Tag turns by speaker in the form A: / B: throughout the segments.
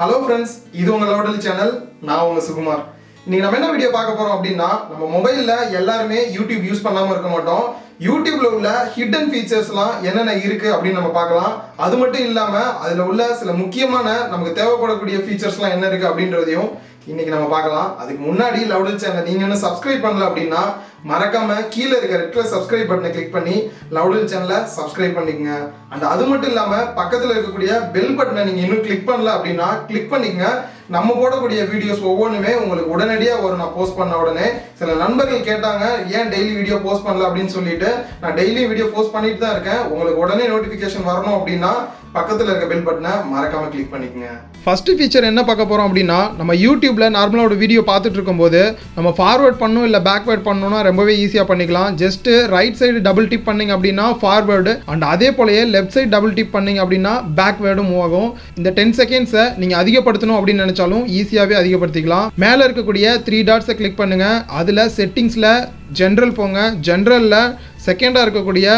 A: Hello friends இது உங்கள் லோடல் channel நான் உங்கள் சுகுமார். இன்னைக்கு நம்ம என்ன வீடியோ பார்க்க போகிறோம் அப்படின்னா நம்ம மொபைலில் எல்லாருமே யூடியூப் யூஸ் பண்ணாமல் இருக்க மாட்டோம். யூடியூப்ல உள்ள ஹிடன் ஃபீச்சர்ஸ்லாம் என்னென்ன இருக்கு அப்படின்னு நம்ம பார்க்கலாம். அது மட்டும் இல்லாமல் அதில் உள்ள சில முக்கியமான நமக்கு தேவைப்படக்கூடிய ஃபீச்சர்ஸ்லாம் என்ன இருக்கு அப்படின்றதையும் இன்னைக்கு நம்ம பார்க்கலாம். அதுக்கு முன்னாடி லவ்டில் சேனல் நீங்க இன்னும் சப்ஸ்கிரைப் பண்ணல அப்படின்னா மறக்காம கீழே இருக்க ரெட் சப்ஸ்கிரைப் பட்டனை கிளிக் பண்ணி லவுடல் சேனலை சப்ஸ்கிரைப் பண்ணிக்கங்க. அண்ட் அது மட்டும் இல்லாம பக்கத்துல இருக்கக்கூடிய பெல் பட்டனை நீங்க இன்னும் கிளிக் பண்ணல அப்படின்னா கிளிக் பண்ணிக்கங்க. நம்ம போடக்கூடிய வீடியோஸ் ஒவ்வொன்றுமே உங்களுக்கு உடனடியாக வரும். நான் போஸ்ட் பண்ண உடனே சில நண்பர்கள் கேட்டாங்க ஏன் டெய்லி வீடியோ போஸ்ட் பண்ணல? அப்படின்னு சொல்லிட்டு நான் டெய்லி வீடியோ போஸ்ட் பண்ணிட்டு தான் இருக்கேன். உங்களுக்கு உடனே நோட்டிஃபிகேஷன் வரணும் அப்படின்னா பக்கத்தில் இருக்க பெல் பட்டனை மறக்காம கிளிக் பண்ணிக்கங்க. ஃபர்ஸ்ட் ஃபீச்சர் என்ன பார்க்க போகிறோம் அப்படின்னா நம்ம யூடியூப்ல நார்மலாக ஒரு வீடியோ பார்த்துட்டு இருக்கும்போது நம்ம ஃபார்வேர்ட் பண்ணணும் இல்லை பேக்வேர்ட் பண்ணணும்னா ரொம்பவே ஈஸியாக பண்ணிக்கலாம். Just right side double dip பண்ணீங்க அப்படின்னா ஃபார்வேர்டு அண்ட் அதே போலயே லெஃப்ட் சைடு டபுள் டிப் பண்ணீங்க அப்படின்னா பேக்வேர்டும் மூவ் ஆகும். இந்த டென் செகண்ட்ஸை நீங்கள் அதிகப்படுத்தணும் அப்படின்னு நினச்சாலும் ஈஸியாகவே அதிகப்படுத்திக்கலாம். மேலே இருக்கக்கூடிய த்ரீ டாட்ஸை கிளிக் பண்ணுங்கள் அதில் செட்டிங்ஸில் ஜென்ரல் போங்க. ஜென்ரலில் செகண்டாக இருக்கக்கூடிய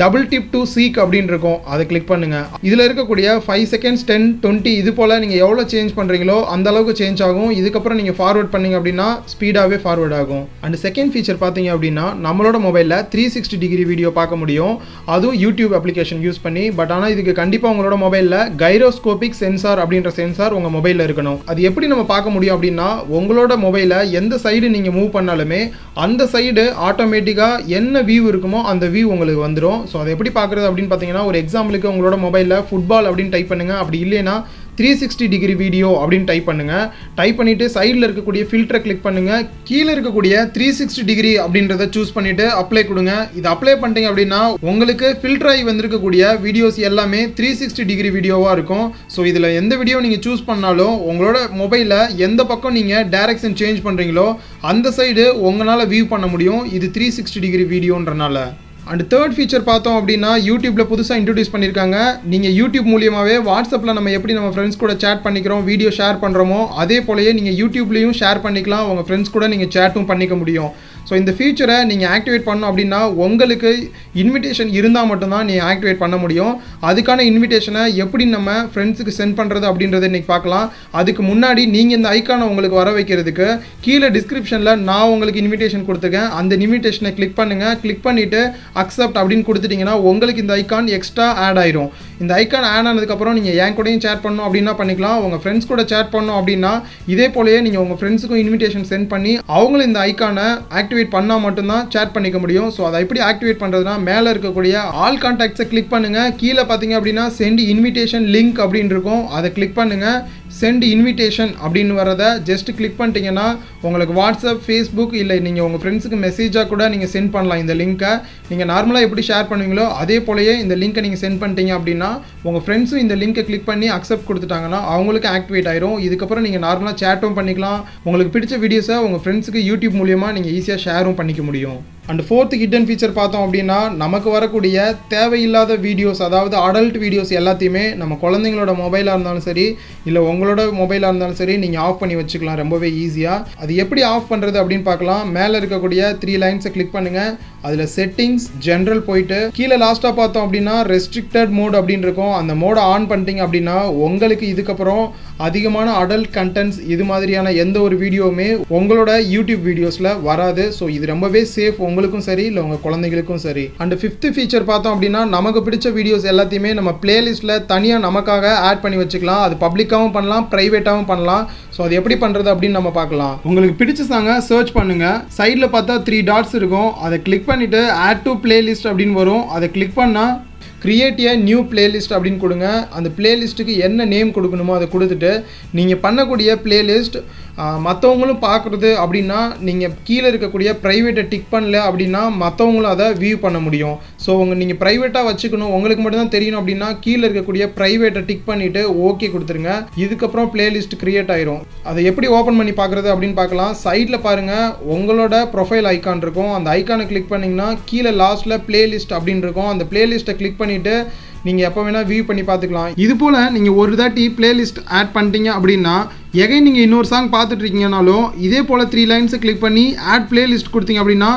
A: டபுள் டிப் டு சீக் அப்படின்னு இருக்கும். அதை கிளிக் பண்ணுங்கள் இதில் இருக்கக்கூடிய ஃபைவ் செகண்ட்ஸ் டென் டுவெண்ட்டி இது போல் நீங்கள் எவ்வளோ சேஞ்ச் பண்ணுறீங்களோ அந்த அளவுக்கு சேஞ்ச் ஆகும். இதுக்கப்புறம் நீங்கள் ஃபார்வர்ட் பண்ணீங்க அப்படின்னா ஸ்பீடாகவே ஃபார்வர்ட் ஆகும். அண்ட் செகண்ட் ஃபீச்சர் பார்த்தீங்க அப்படின்னா நம்மளோட மொபைலில் த்ரீ சிக்ஸ்டி டிகிரி வீடியோ பார்க்க முடியும். அதுவும் யூடியூப் அப்ளிகேஷன் யூஸ் பண்ணி பட் ஆனால் இதுக்கு கண்டிப்பாக உங்களோட மொபைலில் கைரோஸ்கோபிக் சென்சார் அப்படின்ற சென்சார் உங்கள் மொபைலில் இருக்கணும். அது எப்படி நம்ம பார்க்க முடியும் அப்படின்னா உங்களோட மொபைலை எந்த சைடு நீங்கள் மூவ் பண்ணாலுமே அந்த சைடு ஆட்டோமேட்டிக்காக என்ன வியூ இருக்குமோ அந்த வியூ உங்களுக்கு வந்துடும் ஸோ அதை எப்படி பார்க்குறது அப்படின்னு பார்த்தீங்கன்னா ஒரு எக்ஸாம்பிளுக்கு உங்களோட மொபைலில் ஃபுட்பால் அப்படின்னு டைப் பண்ணுங்கள் அப்படி இல்லைன்னா த்ரீ சிக்ஸ்டி டிகிரி வீடியோ அப்படின்னு டைப் பண்ணுங்கள் டைப் பண்ணிவிட்டு சைடில் இருக்கக்கூடிய ஃபில்டரை கிளிக் பண்ணுங்கள் கீழே இருக்கக்கூடிய த்ரீ சிக்ஸ்டி டிகிரி அப்படின்றத சூஸ் பண்ணிவிட்டு அப்ளை கொடுங்க. இது அப்ளை பண்ணிட்டீங்க அப்படின்னா உங்களுக்கு ஃபில்டர் ஆகி வந்திருக்கக்கூடிய வீடியோஸ் எல்லாமே த்ரீ சிக்ஸ்டி டிகிரி வீடியோவாக இருக்கும். ஸோ இதில் எந்த வீடியோ நீங்கள் சூஸ் பண்ணாலும் உங்களோட மொபைலில் எந்த பக்கம் நீங்கள் டேரக்ஷன் சேஞ்ச் பண்ணுறீங்களோ அந்த சைடு உங்களால் வியூ பண்ண முடியும். இது த்ரீ சிக்ஸ்டி டிகிரி வீடியோன்றனால அண்ட் தேர்ட் ஃபீச்சர் பார்த்தோம் அப்படின்னா யூடியூப்பில் புதுசாக இன்ட்ரடியூஸ் பண்ணியிருக்காங்க. நீங்கள் யூடியூப் மூலியமாகவே வாட்ஸ்அப்பில் நம்ம எப்படி நம்ம ஃப்ரெண்ட்ஸ் கூட சேட் பண்ணிக்கிறோம் வீடியோ ஷேர் பண்ணுறோமோ அதே போலயே நீங்கள் யூடியூப்லேயும் ஷேர் பண்ணிக்கலாம். உங்கள் ஃப்ரெண்ட்ஸ் கூட நீங்கள் சேட்டும் பண்ணிக்க முடியும். ஸோ இந்த ஃபீச்சரை நீங்கள் ஆக்டிவேட் பண்ணோம் அப்படின்னா உங்களுக்கு இன்விடேஷன் இருந்தால் மட்டும்தான் நீங்கள் ஆக்டிவேட் பண்ண முடியும். அதுக்கான இன்விடேஷனை எப்படி நம்ம ஃப்ரெண்ட்ஸுக்கு சென்ட் பண்ணுறது அப்படின்றத இன்றைக்கி பார்க்கலாம். அதுக்கு முன்னாடி நீங்கள் இந்த ஐக்கானை உங்களுக்கு வர வைக்கிறதுக்கு கீழே டிஸ்கிரிப்ஷனில் நான் உங்களுக்கு இன்விடேஷன் கொடுத்துருக்கேன். அந்த இன்விடேஷனை கிளிக் பண்ணுங்கள் கிளிக் பண்ணிவிட்டு அக்செப்ட் அப்படின்னு கொடுத்துட்டிங்கன்னா உங்களுக்கு இந்த ஐக்கான் எக்ஸ்ட்ரா ஆட் ஆயிரும். இந்த ஐக்கான் ஆட் ஆனதுக்கப்புறம் நீங்கள் என் கூடயும் சேட் பண்ணணும் அப்படின்னா பண்ணிக்கலாம். உங்கள் ஃப்ரெண்ட்ஸ் கூட சேட் பண்ணணும் அப்படின்னா இதே போலயே நீங்கள் உங்கள் ஃப்ரெண்ட்ஸுக்கும் இன்விடேஷன் சென்ட் பண்ணி அவங்களும் இந்த ஐக்கானை ஆக்டிவேட் பண்ணால் மட்டும்தான் சேட் பண்ணிக்க முடியும். ஸோ அதை எப்படி ஆக்டிவேட் பண்ணுறதுனா மேலே இருக்கக்கூடிய ஆல் கான்டாக்ட்ஸை கிளிக் பண்ணுங்கள் கீழே பார்த்தீங்க அப்படின்னா சென்ட் இன்விடேஷன் லிங்க் அப்படின்னு இருக்கும். அதை கிளிக் பண்ணுங்கள் சென்ட் இன்விடேஷன் அப்படின்னு வரதை ஜஸ்ட் கிளிக் பண்ணிட்டீங்கன்னா உங்களுக்கு வாட்ஸ்அப் ஃபேஸ்புக் இல்லை நீங்கள் உங்கள் ஃப்ரெண்ட்ஸுக்கு மெசேஜாக கூட நீங்கள் சென்ட் பண்ணலாம் இந்த லிங்க்கை நீங்கள் நார்மலாக எப்படி ஷேர் பண்ணுவீங்களோ அதே போலயே இந்த லிங்க்கை நீங்கள் சென்ட் பண்ணிட்டீங்க அப்படின்னா உங்கள் ஃப்ரெண்ட்ஸும் இந்த லிங்க்கை கிளிக் பண்ணி அக்செப்ட் கொடுத்துட்டாங்கன்னா அவங்களுக்கு ஆக்டிவேட் ஆயிரும். இதுக்கப்புறம் நீங்கள் நார்மலாக சேட்டும் பண்ணிக்கலாம். உங்களுக்கு பிடிச்ச வீடியோஸை உங்கள் ஃப்ரெண்ட்ஸுக்கு யூடியூப் மூலியமாக நீங்கள் ஈஸியாக ஷேரும் பண்ணிக்க முடியும். அண்ட் ஃபோர்த்து ஹிடன் ஃபீச்சர் பார்த்தோம் அப்படின்னா நமக்கு வரக்கூடிய தேவையில்லாத வீடியோஸ் அதாவது அடல்ட் வீடியோஸ் எல்லாத்தையுமே நம்ம குழந்தைங்களோட மொபைலாக இருந்தாலும் சரி இல்லை உங்களோட மொபைலாக இருந்தாலும் சரி நீங்கள் ஆஃப் பண்ணி வச்சுக்கலாம். ரொம்பவே ஈஸியாக அது எப்படி ஆஃப் பண்ணுறது அப்படின்னு பார்க்கலாம். மேலே இருக்கக்கூடிய த்ரீ லைன்ஸை கிளிக் பண்ணுங்கள் அதில் செட்டிங்ஸ் ஜென்ரல் போயிட்டு கீழே லாஸ்ட்டாக பார்த்தோம் அப்படின்னா ரெஸ்ட்ரிக்டட் மோட் அப்படின்னு இருக்கும். அந்த மோடை ஆன் பண்ணிட்டீங்க அப்படின்னா உங்களுக்கு இதுக்கப்புறம் அதிகமான அடல்ட் கண்டென்ட்ஸ் இது மாதிரியான எந்த ஒரு வீடியோவுமே உங்களோட யூடியூப் வீடியோஸில் வராது. ஸோ இது ரொம்பவே சேஃப் உங்களுக்கும் சரி இல்லை உங்கள் குழந்தைகளுக்கும் சரி. அண்ட் ஃபிஃப்த் ஃபீச்சர் பார்த்தோம் அப்படின்னா நமக்கு பிடிச்ச வீடியோஸ் எல்லாத்தையுமே நம்ம பிளேலிஸ்ட்டில் தனியாக நமக்காக ஆட் பண்ணி வச்சுக்கலாம். அது பப்ளிக்காகவும் பண்ணலாம் ப்ரைவேட்டாகவும் பண்ணலாம். ஸோ அது எப்படி பண்ணுறது அப்படின்னு நம்ம பார்க்கலாம். உங்களுக்கு பிடிச்ச சாங்கை சர்ச் பண்ணுங்கள் சைடில் பார்த்தா த்ரீ டாட்ஸ் இருக்கும். அதை கிளிக் பண்ணிவிட்டு ஆட் டு பிளேலிஸ்ட் அப்படின்னு வரும். அதை கிளிக் பண்ணால் கிரியேட் ஏ நியூ பிளேலிஸ்ட் அப்படின்னு கொடுங்க. அந்த பிளேலிஸ்ட்டுக்கு என்ன நேம் கொடுக்கணுமோ அதை கொடுத்துட்டு நீங்கள் பண்ணக்கூடிய பிளேலிஸ்ட் மற்றவங்களும் பார்க்குறது அப்படின்னா நீங்கள் கீழே இருக்கக்கூடிய ப்ரைவேட்டை டிக் பண்ணல அப்படின்னா மற்றவங்களும் அதை வியூ பண்ண முடியும். ஸோ உங்கள் நீங்கள் ப்ரைவேட்டாக வச்சுக்கணும். உங்களுக்கு மட்டும்தான் தெரியணும் அப்படின்னா கீழே இருக்கக்கூடிய ப்ரைவேட்டை டிக் பண்ணிவிட்டு ஓகே கொடுத்துருங்க. இதுக்கப்புறம் பிளேலிஸ்ட் க்ரியேட் ஆயிரும். அதை எப்படி ஓப்பன் பண்ணி பார்க்குறது அப்படின்னு பார்க்கலாம். சைடில் பாருங்கள் உங்களோட ப்ரொஃபைல் ஐக்கான் இருக்கும். அந்த ஐக்கானை கிளிக் பண்ணிங்கன்னா கீழே லாஸ்ட்டில் பிளேலிஸ்ட் அப்படின்னு இருக்கும். அந்த பிளேலிஸ்ட்டை கிளிக் பண்ணிவிட்டு நீங்கள் எப்போ வேணால் வியூ பண்ணி பார்த்துக்கலாம். இது போல் நீங்கள் ஒரு தாட்டி பிளேலிஸ்ட் ஆட் பண்ணிட்டீங்க அப்படின்னா எகை நீங்கள் இன்னொரு சாங் பார்த்துட்ருக்கீங்கனாலும் இதே போல் த்ரீ லைன்ஸை கிளிக் பண்ணி ஆட் பிளேலிஸ்ட் கொடுத்தீங்க அப்படின்னா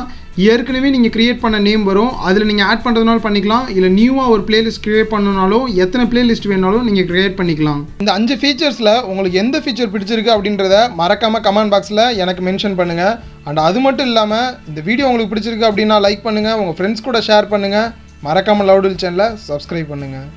B: ஏற்கனவே நீங்கள் க்ரியேட் பண்ண நேம் வரும். அதில் நீங்கள் ஆட் பண்ணுறதுனால பண்ணிக்கலாம். இல்லை நியூவாக ஒரு பிளேலிஸ்ட் க்ரியேட் பண்ணனாலும் எத்தனை பிளேலிஸ்ட் வேணாலும் நீங்கள் க்ரியேட் பண்ணிக்கலாம்.
A: இந்த அஞ்சு ஃபீச்சர்ஸில் உங்களுக்கு எந்த ஃபீச்சர் பிடிச்சிருக்கு அப்படின்றத மறக்காமல் கமெண்ட் பாக்ஸில் எனக்கு மென்ஷன் பண்ணுங்கள் அண்ட் அது மட்டும் இல்லாமல் இந்த வீடியோ உங்களுக்கு பிடிச்சிருக்கு அப்படின்னா லைக் பண்ணுங்கள் உங்கள் ஃப்ரெண்ட்ஸ் கூட ஷேர் பண்ணுங்கள் மறக்காமல் லவுடில் சேனலை சப்ஸ்கிரைப் பண்ணுங்கள்